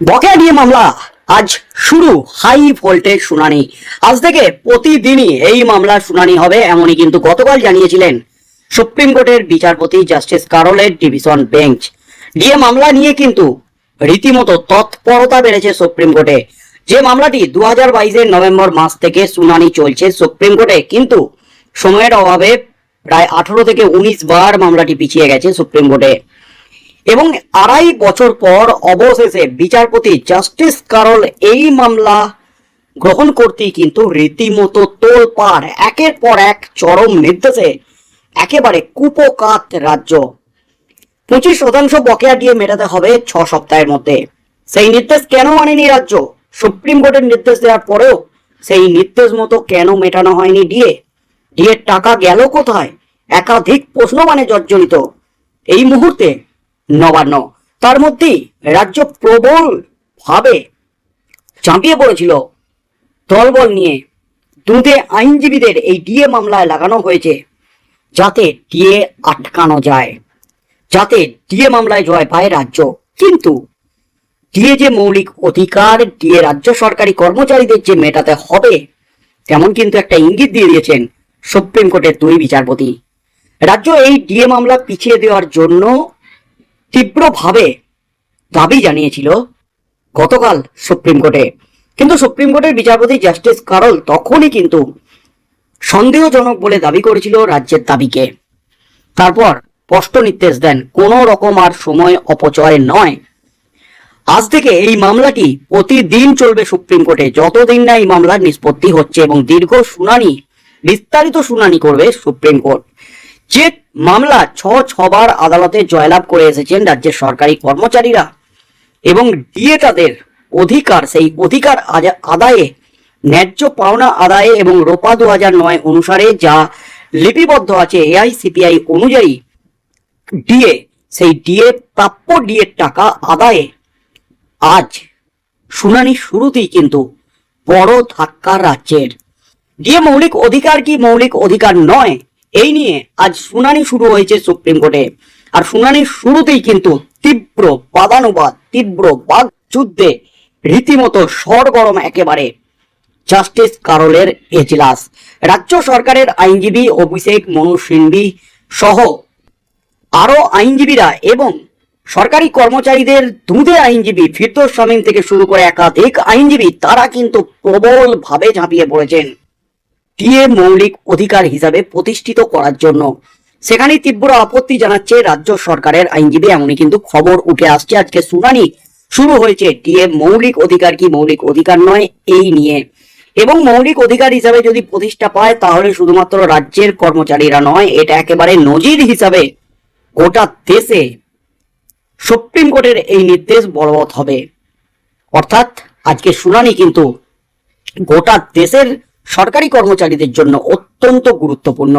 বকেয়া নিয়ে মামলা। আজ শুরু হাই ভোল্টেজ শুনানি। আজ থেকে প্রতিদিনই এই মামলার শুনানি হবে, এমনই কিন্তু গতকাল জানিয়েছিলেন সুপ্রিম কোর্টের বিচারপতি জাস্টিস কারলের ডিভিশন বেঞ্চ। ডিএ মামলা নিয়ে কিন্তু রীতিমতো তৎপরতা বেড়েছে সুপ্রিম কোর্টে। যে মামলাটি দু হাজার নভেম্বর মাস থেকে শুনানি চলছে, সুপ্রিম কোর্টে কিন্তু সময়ের অভাবে প্রায় আঠারো থেকে উনিশ বার মামলাটি পিছিয়ে গেছে সুপ্রিম কোর্টে। এবং আড়াই বছর পর অবশেষে বিচারপতি জাস্টিস কারল এই মামলা গ্রহণ করতেই কিন্তু রীতিমতো তোলপাড়, একের পর এক চরম নির্দেশে একেবারে কুপকাত রাজ্য। পঁচিশ শতাংশ বকেয়া দিয়ে মেটাতে হবে ছ সপ্তাহের মধ্যে। সেই নির্দেশ কেন মানেনি রাজ্য? সুপ্রিম কোর্টের নির্দেশ দেওয়ার পরেও সেই নির্দেশ মতো কেন মেটানো হয়নি ডিএ? ডিএর টাকা গেল কোথায়? একাধিক প্রশ্ন মানে জর্জরিত। এই মুহূর্তে নবান্ন। তার মধ্যেই রাজ্য প্রবল ভাবে চাপিয়ে পড়েছিল। দলবল নিয়ে দুধে আইনজীবীদের এই ডিএ মামলায় লাগানো হয়েছে, যাতে ডিএ আটকানো যায়, যাতে ডিএ মামলায় জয় পায় রাজ্য। কিন্তু ডিএ যে মৌলিক অধিকার, ডিএ রাজ্য সরকারি কর্মচারীদের যে মেটাতে হবে, তেমন কিন্তু একটা ইঙ্গিত দিয়ে দিয়েছেন সুপ্রিম কোর্টের দুই বিচারপতি। রাজ্য এই ডিএ মামলা পিছিয়ে দেওয়ার জন্য তীব্রভাবে দাবি জানিয়েছিল গতকাল সুপ্রিম কোর্টে। কিন্তু সুপ্রিম কোর্টের বিচারপতি জাস্টিস কারল তখনই কিন্তু সন্দেহজনক বলে দাবি করেছিল রাজ্যের দাবিকে। তারপর স্পষ্ট নির্দেশ দেন, কোনো রকম আর সময় অপচয় নয়। আজ থেকে এই মামলাটি প্রতিদিন চলবে সুপ্রিম কোর্টে। যতদিন না এই মামলার নিষ্পত্তি হচ্ছে এবং দীর্ঘ শুনানি, বিস্তারিত শুনানি করবে সুপ্রিম কোর্ট। যে মামলা ছ ছবার আদালতে জয়লাভ করে এসেছেন রাজ্যের সরকারি কর্মচারীরা এবং দিয়ে তাদের অধিকার, সেই অধিকার আদায়ে, ন্যায্য পাওনা আদায়ে এবং রোপা দু হাজার নয় অনুসারে যা লিপিবদ্ধ আছে এআইসিপিআই অনুযায়ী ডিএ সেই ডিএ প্রাপ্য ডিএ টাকা আদায়ে আজ শুনানি শুরুতেই কিন্তু বড় ধাক্কা রাজ্যের। ডিএ মৌলিক অধিকার কি? মৌলিক অধিকার নয়। এই নিয়ে আজ শুনানি শুরু হয়েছে সুপ্রিম কোর্টে। আর শুনানির শুরুতেই কিন্তু তীব্র বাদানুবাদ, তীব্র বাক যুদ্ধে রীতিমতো সরগরম একেবারে। জাস্টিস কারলের এজলাস, রাজ্য সরকারের আইনজীবী অভিষেক মনু সিংভি সহ আরও আইনজীবীরা এবং সরকারি কর্মচারীদের দুধে আইনজীবী ফিরদোস শামীম থেকে শুরু করে একাধিক আইনজীবী, তারা কিন্তু প্রবল ভাবে ঝাঁপিয়ে পড়েছেন। ডিএ মৌলিক অধিকার হিসাবে প্রতিষ্ঠিত করার জন্য। সেখানে তীব্র আপত্তি জানাচ্ছে রাজ্য সরকারের আইনজীবী, এমনই কিন্তু খবর উঠে আসছে। আজকে শুনানি শুরু হয়েছে। ডিএ মৌলিক অধিকার কি মৌলিক অধিকার নয়, এই নিয়ে। এবং মৌলিক অধিকার হিসাবে যদি প্রতিষ্ঠা পায়, তাহলে শুধুমাত্র রাজ্যের কর্মচারীরা নয়, এটা একেবারে নজির হিসাবে গোটা দেশে সুপ্রিম কোর্টের এই নির্দেশ বলবৎ হবে। অর্থাৎ আজকে শুনানি কিন্তু গোটা দেশের সরকারি কর্মচারীদের জন্য অত্যন্ত গুরুত্বপূর্ণ।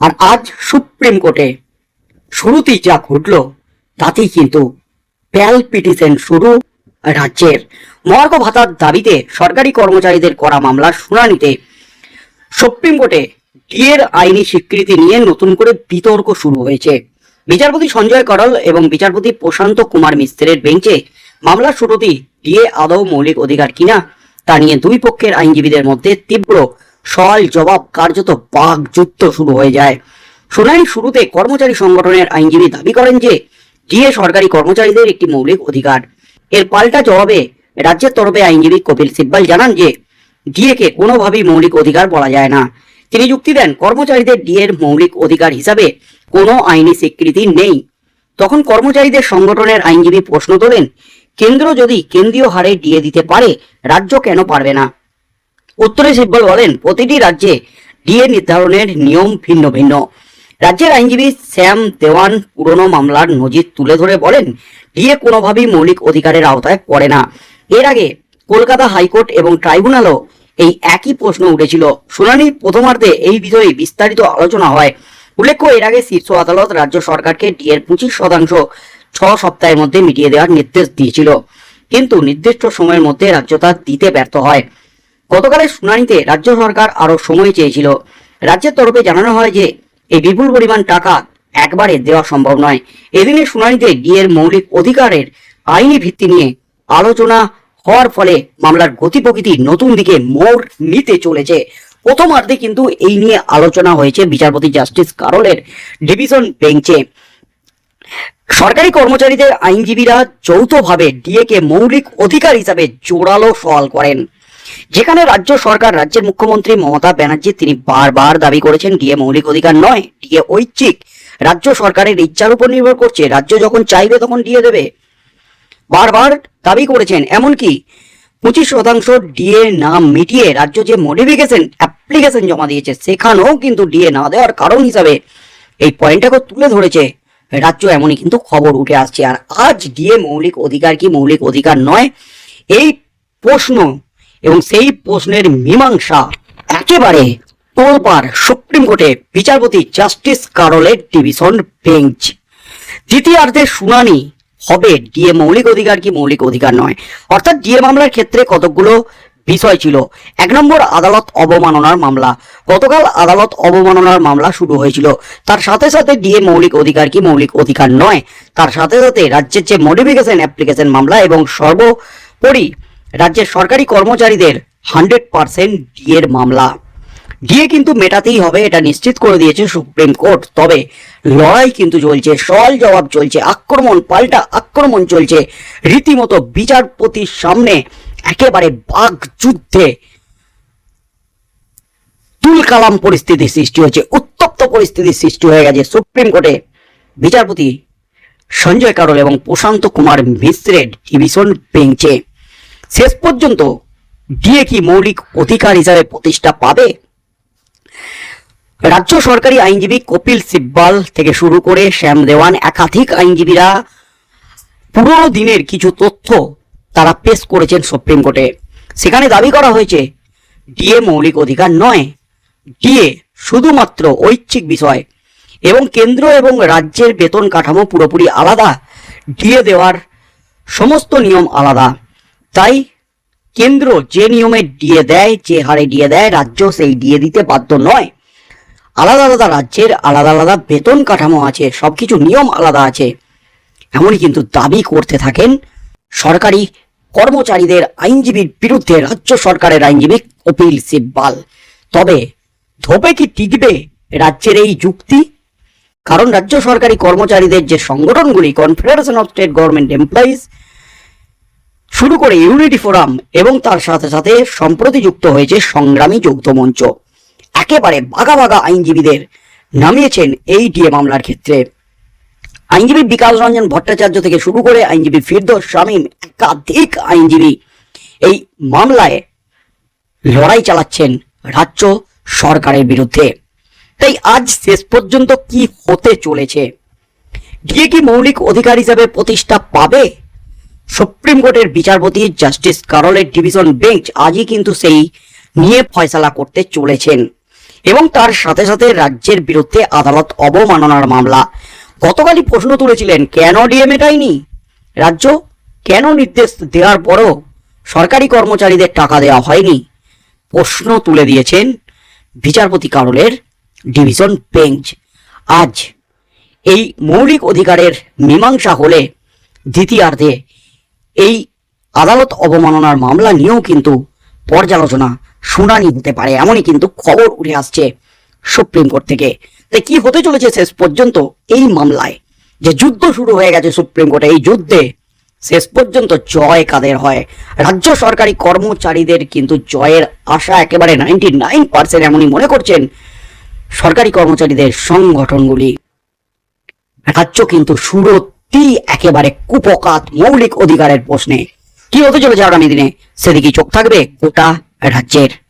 আর আজ সুপ্রিম কোর্টে শুরুতেই যা ঘটল, তাতেই কিন্তু প্যাল পিটিশন শুরু রাজ্যের। মহার্ঘ ভাতার দাবিতে সরকারি কর্মচারীদের করা মামলার শুনানিতে সুপ্রিম কোর্টে ডিএর আইনি স্বীকৃতি নিয়ে নতুন করে বিতর্ক শুরু হয়েছে। বিচারপতি সঞ্জয় করল এবং বিচারপতি প্রশান্ত কুমার মিস্ত্রের বেঞ্চে মামলার শুরুতেই ডিএ আদৌ মৌলিক অধিকার কিনা তা নিয়ে দুই পক্ষের আইনজীবীদের মধ্যে তীব্র সওয়াল জবাব কার্যত বাঘ যুদ্ধ শুরু হয়ে যায়। শুনানি শুরুতে কর্মচারী সংগঠনের আইনজীবী দাবি করেন যে, ডিএ সরকারি কর্মচারীদের একটি মৌলিক অধিকার। এর পাল্টা জবাবে রাজ্যের তরফে আইনজীবী কপিল সিব্বাল জানান যে, ডিএকে কোনোভাবেই মৌলিক অধিকার বলা যায় না। তিনি যুক্তি দেন, কর্মচারীদের ডিএর মৌলিক অধিকার হিসাবে কোনো আইনি স্বীকৃতি নেই। তখন কর্মচারীদের সংগঠনের আইনজীবী প্রশ্ন তোলেন কেন্দ্র যদি কেন্দ্রীয় হারে ডিএ দিতে পারে, রাজ্য কেন পারবে না? উত্তরে সিব্বল বলেন, প্রতিটি রাজ্যে ডিএ নির্ধারণের নিয়ম ভিন্ন ভিন্ন। রাজ্যের আইনজীবী শ্যাম দেওয়ান পুরনো মামলার নজির তুলে ধরে বলেন, ডিএ কোনোভাবেই মৌলিক অধিকারের আওতায় পড়ে না। এর আগে কলকাতা হাইকোর্ট এবং ট্রাইব্যুনালও এই একই প্রশ্ন উঠেছিল। শুনানির প্রথমার্ধে এই বিষয়ে বিস্তারিত আলোচনা হয়। উল্লেখ্য, এর আগে শীর্ষ আদালত রাজ্য সরকারকে ডিএর পঁচিশ শতাংশ ছ সপ্তাহের মধ্যে মিটিয়ে দেওয়ার নির্দেশ দিয়েছিল। কিন্তু নির্দিষ্ট সময়ের মধ্যে রাজ্য তা দিতে ব্যর্থ হয়। গতকালের শুনানিতে রাজ্য সরকার আরও সময় চেয়েছিল। রাজ্যের তরফে জানানো হয় যে, এই বিপুল পরিমাণ টাকা একবারে দেওয়া সম্ভব নয়। এদিনের শুনানিতে ডিএর মৌলিক অধিকারের আইনি ভিত্তি নিয়ে আলোচনা হওয়ার ফলে মামলার গতি প্রকৃতি নতুন দিকে মোড় নিতে চলেছে। প্রথমার্ধে কিন্তু এই নিয়ে আলোচনা হয়েছে বিচারপতি জাস্টিস কারলের ডিভিশন বেঞ্চে। সরকারি কর্মচারীদের আইনজীবীরা যৌথভাবে ডিএকে মৌলিক অধিকার হিসাবে জোরালো সওয়াল করেন। যেখানে রাজ্য সরকার, রাজ্যের মুখ্যমন্ত্রী মমতা ব্যানার্জি তিনি বারবার দাবি করেছেন, ডিএ মৌলিক অধিকার নয়, ডিএ ঐচ্ছিক। রাজ্য সরকারের ইচ্ছার উপর নির্ভর করছে, রাজ্য যখন চাইবে তখন ডিএ দেবে। বারবার দাবি করেছেন, এমনকি পঁচিশ শতাংশ ডিএ না মিটিয়ে রাজ্য যে মডিফিকেশন, অ্যাপ্লিকেশন জমা দিয়েছে, সেখানেও কিন্তু ডিএ না দেওয়ার কারণ হিসাবে এই পয়েন্টটাকে তুলে ধরেছে রাজ্য এমনই কিন্তু খবর উঠে আসছে। আর আজ ডিএ মৌলিক অধিকার কি মৌলিক অধিকার নয়, এই প্রশ্ন এবং সেই প্রশ্নের মীমাংসা একেবারে তোলপার সুপ্রিম কোর্টে বিচারপতি জাস্টিস কারলের ডিভিশন বেঞ্চ। দ্বিতীয়ার্ধের শুনানি হবে। ডিএ মৌলিক অধিকার কি মৌলিক অধিকার নয়? অর্থাৎ ডিএ মামলার ক্ষেত্রে কতকগুলো বিষয় ছিল। এক নম্বর আদালত অবমাননার মামলা। গতকাল আদালত অবমাননার মামলা শুরু হয়েছিল। তার সাথে সাথে ডিএ মৌলিক অধিকার কি মৌলিক অধিকার নয়? তার সাথে সাথে রাজ্যের যে মডিফিকেশন অ্যাপ্লিকেশন মামলা এবং সর্বোপরি রাজ্যের সরকারি কর্মচারীদের হান্ড্রেড পার্সেন্ট ডিএর মামলা। ডিএ কিন্তু মেটাতেই হবে, এটা নিশ্চিত করে দিয়েছে সুপ্রিম কোর্ট। তবে লড়াই কিন্তু চলছে সল জবাব চলছে, আক্রমণ, পাল্টা আক্রমণ চলছে। রীতিমতো বিচারপতির সামনে একেবারে বাঘ যুদ্ধে তুলকালাম পরিস্থিতির সৃষ্টি হয়েছে, উত্তপ্ত পরিস্থিতির সৃষ্টি হয়ে গেছে। সুপ্রিম কোর্টে বিচারপতি সঞ্জয় কারল এবং প্রশান্ত কুমার মিশ্রের ডিভিশন বেঞ্চে শেষ পর্যন্ত ডিএ কি মৌলিক অধিকার হিসাবে প্রতিষ্ঠা পাবে? রাজ্য সরকারি আইনজীবী কপিল সিব্বাল থেকে শুরু করে শ্যাম দেওয়ান একাধিক আইনজীবীরা পুরোনো দিনের কিছু তথ্য তারা পেশ করেছেন সুপ্রিম কোর্টে। সেখানে দাবি করা হয়েছে, ডিএ মৌলিক অধিকার নয়। ডিএ শুধুমাত্র ঐচ্ছিক বিষয় এবং কেন্দ্র এবং রাজ্যের বেতন কাঠামো পুরোপুরি আলাদা। ডিএ দেওয়ার সমস্ত নিয়ম আলাদা। তাই কেন্দ্র যে নিয়মে ডিএ দেয়, যে হারে ডিএ দেয়, রাজ্য সেই ডিএ দিতে বাধ্য নয়। আলাদা আলাদা রাজ্যের আলাদা আলাদা বেতন কাঠামো আছে, সবকিছু নিয়ম আলাদা আছে। এমনই কিন্তু দাবি করতে থাকেন সরকারি কর্মচারীদের আইনজীবীর বিরুদ্ধে রাজ্য সরকারের আইনজীবী কপিল সিব্বাল। তবে ধোপে কি টিকবে রাজ্যের এই যুক্তি? কারণ রাজ্য সরকারি কর্মচারীদের যে সংগঠনগুলি confederation of state government employees শুরু করে ইউনিটি ফোরাম এবং তার সাথে সাথে সম্প্রতি যুক্ত হয়েছে সংগ্রামী যৌথ মঞ্চ। একেবারে বাঘা বাঘা আইনজীবীদের নামিয়েছেন এই ডিএ মামলার ক্ষেত্রে। আইনজীবী বিকাশ রঞ্জন ভট্টাচার্য থেকে শুরু করে আইনজীবী ফিরদোস শামীম, একাধিক আইনজীবী এই মামলায় লড়াই চালাচ্ছেন রাজ্য সরকারের বিরুদ্ধে। তাই আজ শেষ পর্যন্ত কি হতে চলেছে? ডিএ কি মৌলিক অধিকার হিসাবে প্রতিষ্ঠা পাবে? সুপ্রিম কোর্টের বিচারপতি জাস্টিস কারলের ডিভিশন বেঞ্চ আজই কিন্তু সেই নিয়ে ফয়সালা করতে চলেছেন। এবং তার সাথে সাথে রাজ্যের বিরুদ্ধে আদালত অবমাননার মামলা গতকালই প্রশ্ন তুলেছিলেন, কেন ডিএ মেটায়নি রাজ্য, কেন নির্দেশ দেওয়ার পরও সরকারি কর্মচারীদের টাকা দেওয়া হয়নি? প্রশ্ন তুলে দিয়েছেন বিচারপতি কারলের ডিভিশন বেঞ্চ। আজ এই মৌলিক অধিকারের মীমাংসা হলে দ্বিতীয়ার্ধে এই আদালত অবমাননার মামলা নিয়েও কিন্তু পর্যালোচনা শুনানি হতে পারে, এমনই কিন্তু খবর উঠে আসছে সুপ্রিম কোর্ট থেকে। তাই কি হতে চলেছে শেষ পর্যন্ত? এই মামলায় যে যুদ্ধ শুরু হয়ে গেছে সুপ্রিম কোর্টে, এই যুদ্ধে শেষ পর্যন্ত জয় কাদের হয়? রাজ্য সরকারি কর্মচারীদের কিন্তু জয়ের আশা একেবারে নাইনটি নাইন পার্সেন্ট এমনই মনে করছেন সরকারি কর্মচারীদের সংগঠনগুলি। রাজ্য কিন্তু সুরতি একেবারে কুপকাত মৌলিক অধিকারের প্রশ্নে। কি হতে চলেছে আগামী দিনে? সেদিকে চোখ থাকবে গোটা রাজ্যের।